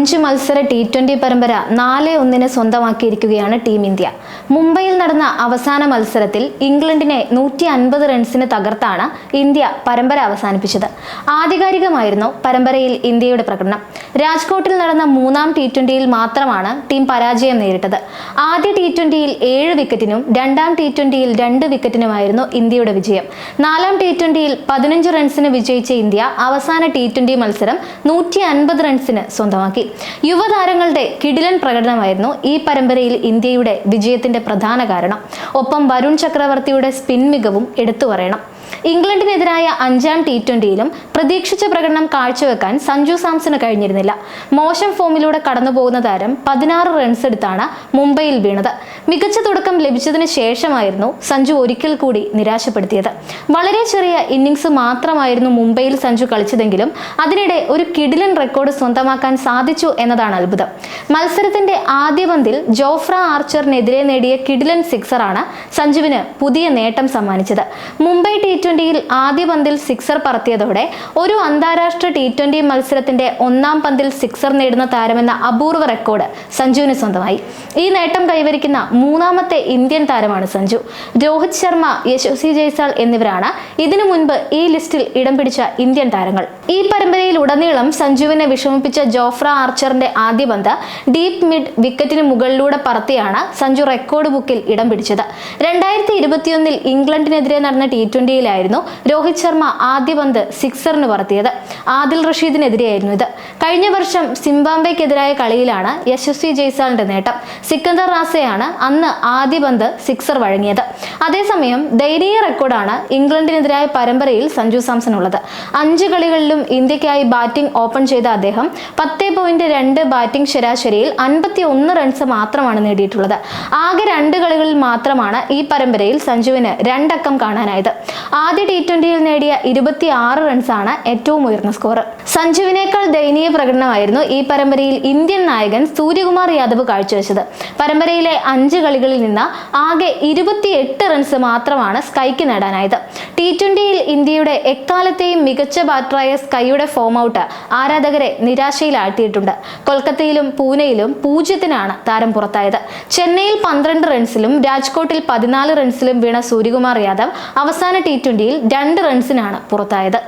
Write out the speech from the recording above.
അഞ്ച് മത്സര T twenty പരമ്പര നാല് ഒന്നിന് സ്വന്തമാക്കിയിരിക്കുകയാണ് ടീം ഇന്ത്യ. മുംബൈയിൽ നടന്ന അവസാന മത്സരത്തിൽ ഇംഗ്ലണ്ടിനെ നൂറ്റി അൻപത് റൺസിന് തകർത്താണ് ഇന്ത്യ പരമ്പര അവസാനിപ്പിച്ചത്. ആധികാരികമായിരുന്നു പരമ്പരയിൽ ഇന്ത്യയുടെ പ്രകടനം. രാജ്കോട്ടിൽ നടന്ന മൂന്നാം ടി ട്വന്റിയിൽ മാത്രമാണ് ടീം പരാജയം നേരിട്ടത്. ആദ്യ ടി ട്വന്റിയിൽ ഏഴ് വിക്കറ്റിനും രണ്ടാം ടി ട്വന്റിയിൽ രണ്ട് വിക്കറ്റിനുമായിരുന്നു ഇന്ത്യയുടെ വിജയം. നാലാം ടി ട്വന്റിയിൽ പതിനഞ്ച് റൺസിന് വിജയിച്ച ഇന്ത്യ അവസാന ടി ട്വന്റി മത്സരം നൂറ്റി അൻപത് റൺസിന് സ്വന്തമാക്കി. യുവതാരങ്ങളുടെ കിടിലൻ പ്രകടനമായിരുന്നു ഈ പരമ്പരയിൽ ഇന്ത്യയുടെ വിജയത്തിന്റെ പ്രധാന കാരണം. ഒപ്പം വരുൺ ചക്രവർത്തിയുടെ സ്പിൻ മികവും എടുത്തു പറയണം. ഇംഗ്ലണ്ടിനെതിരായ അഞ്ചാം ടി ട്വന്റിയിലും പ്രതീക്ഷിച്ച പ്രകടനം കാഴ്ചവെക്കാൻ സഞ്ജു സാംസണ് കഴിഞ്ഞിരുന്നില്ല. മോശം ഫോമിലൂടെ കടന്നുപോകുന്ന താരം പതിനാറ് റൺസ് എടുത്താണ് മുംബൈയിൽ വീണത്. മികച്ച തുടക്കം ലഭിച്ചതിന് ശേഷമായിരുന്നു സഞ്ജു ഒരിക്കൽ കൂടി നിരാശപ്പെടുത്തിയത്. വളരെ ചെറിയ ഇന്നിംഗ്സ് മാത്രമായിരുന്നു മുംബൈയിൽ സഞ്ജു കളിച്ചതെങ്കിലും അതിനിടെ ഒരു കിഡിലൻ റെക്കോർഡ് സ്വന്തമാക്കാൻ സാധിച്ചു എന്നതാണ് അത്ഭുതം. മത്സരത്തിന്റെ ആദ്യ പന്തിൽ ജോഫ്ര ആർച്ചറിനെതിരെ നേടിയ കിഡിലൻ സിക്സറാണ് സഞ്ജുവിന് പുതിയ നേട്ടം സമ്മാനിച്ചത്. മുംബൈ ടി ട്വന്റിയിൽ ആദ്യ പന്തിൽ സിക്സർ പറത്തിയതോടെ ഒരു അന്താരാഷ്ട്ര ടി ട്വന്റി മത്സരത്തിന്റെ ഒന്നാം പന്തിൽ സിക്സർ നേടുന്ന താരമെന്ന അപൂർവ റെക്കോർഡ് സഞ്ജുവിന് സ്വന്തമായി. ഈ നേട്ടം കൈവരിക്കുന്ന മൂന്നാമത്തെ ഇന്ത്യൻ താരമാണ് സഞ്ജു. രോഹിത് ശർമ്മ യശസ്വി ജയ്സാൾ എന്നിവരാണ് ഇതിനു മുൻപ് ഈ ലിസ്റ്റിൽ ഇടം പിടിച്ച ഇന്ത്യൻ താരങ്ങൾ. ഈ പരമ്പരയിൽ ഉടനീളം സഞ്ജുവിനെ വിഷമിപ്പിച്ച ജോഫ്ര ആർച്ചറിന്റെ ആദ്യ പന്ത് ഡീപ് മിഡ് വിക്കറ്റിന് മുകളിലൂടെ പറത്തിയാണ് സഞ്ജു റെക്കോർഡ് ബുക്കിൽ ഇടം പിടിച്ചത്. രണ്ടായിരത്തി ഇരുപത്തിയൊന്നിൽ ഇംഗ്ലണ്ടിനെതിരെ നടന്ന ടി ട്വന്റിയിലായിരുന്നു രോഹിത് ശർമ്മ ആദ്യ പന്ത് സിക്സറിന് പറത്തിയത്. ആദിൽ റഷീദിനെതിരെയായിരുന്നു ഇത്. കഴിഞ്ഞ വർഷം സിംബാബ്വെക്കെതിരായ കളിയിലാണ് യശസ്വി ജയ്സാളിന്റെ നേട്ടം. സിക്കന്ദർ റാസയാണ് അന്ന് ആദ്യ പന്ത് സിക്സർ വഴങ്ങിയത്. അതേസമയം ദയനീയ റെക്കോർഡാണ് ഇംഗ്ലണ്ടിനെതിരായ പരമ്പരയിൽ സഞ്ജു സാംസൺ ഉള്ളത്. അഞ്ച് കളികളിലും ഇന്ത്യക്കായി ബാറ്റിംഗ് ഓപ്പൺ ചെയ്ത അദ്ദേഹം പത്ത് പോയിന്റ് രണ്ട് ബാറ്റിംഗ് ശരാശരിയിൽ അൻപത്തി ഒന്ന് റൺസ് മാത്രമാണ് നേടിയിട്ടുള്ളത്. ആകെ രണ്ട് കളികളിൽ മാത്രമാണ് ഈ പരമ്പരയിൽ സഞ്ജുവിന് രണ്ടക്കം കാണാനായത്. ആദ്യ ടി ട്വന്റിയിൽ നേടിയ ഇരുപത്തി ആറ് റൺസാണ് ഏറ്റവും ഉയർന്ന സ്കോർ സഞ്ജുവിനേക്കാൾ ദയനീയ പ്രകടനമായിരുന്നു ഈ പരമ്പരയിൽ ഇന്ത്യൻ നായകൻ സൂര്യകുമാർ യാദവ് കാഴ്ചവെച്ചത്. പരമ്പരയിലെ അഞ്ച് കളികളിൽ നിന്ന് ആകെ ഇരുപത്തിയെട്ട് റൺസ് മാത്രമാണ് സ്കൈക്ക് നേടാനായത്. ടി ട്വന്റിയിൽ ഇന്ത്യയുടെ എക്കാലത്തെയും മികച്ച ബാറ്ററായ സ്കൈയുടെ ഫോം ഔട്ട് ആരാധകരെ നിരാശയിലാഴ്ത്തിയിട്ടുണ്ട്. കൊൽക്കത്തയിലും പൂനെയിലും പൂജ്യത്തിനാണ് താരം പുറത്തായത്. ചെന്നൈയിൽ പന്ത്രണ്ട് റൺസിലും രാജ്കോട്ടിൽ പതിനാല് റൺസിലും വീണ സൂര്യകുമാർ യാദവ് അവസാന ടി ട്വന്റിയിൽ രണ്ട് റൺസിനാണ് പുറത്തായത്.